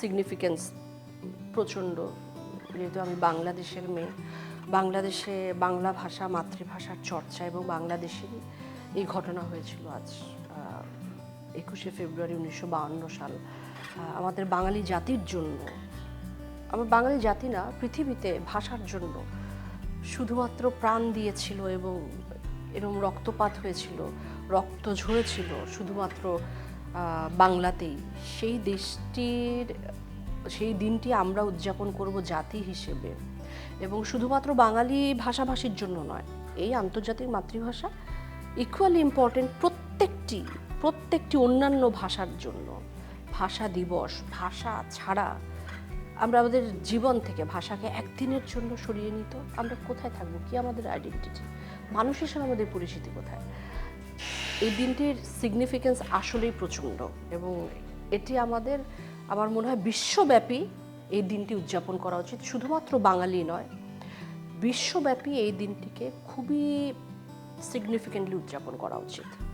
Significance প্রচণ্ড। যেহেতু আমি বাংলাদেশের মেয়ে, বাংলাদেশে বাংলা ভাষা, মাতৃভাষার চর্চা এবং বাংলাদেশেরই এই ঘটনা হয়েছিল আজ একুশে ফেব্রুয়ারি উনিশশো সাল। আমাদের বাঙালি জাতির জন্য, আমার বাঙালি জাতি না, পৃথিবীতে ভাষার জন্য শুধুমাত্র প্রাণ দিয়েছিল এবং এরম রক্তপাত হয়েছিল, রক্ত ঝরেছিল, শুধুমাত্র বাংলাতেই। সেই দেশটির, সেই দিনটি আমরা উদযাপন করব জাতি হিসেবে। এবং শুধুমাত্র বাঙালি ভাষাভাষীর জন্য নয়, এই আন্তর্জাতিক মাতৃভাষা ইকুয়ালি ইম্পর্টেন্ট প্রত্যেকটি প্রত্যেকটি অন্যান্য ভাষার জন্য। ভাষা দিবস, ভাষা ছাড়া আমরা আমাদের জীবন থেকে ভাষাকে একদিনের জন্য সরিয়ে নিত। আমরা কোথায় থাকব? কি আমাদের আইডেন্টিটি মানুষ হিসেবে আমাদের পরিচিতি কোথায়? এই দিনটির সিগনিফিকেন্স আসলেই প্রচণ্ড এবং এটি আমাদের, আমার মনে হয়, বিশ্বব্যাপী এই দিনটি উদযাপন করা উচিত। শুধুমাত্র বাঙালি নয়, বিশ্বব্যাপী এই দিনটিকে খুবই সিগনিফিকেন্টলি উদযাপন করা উচিত।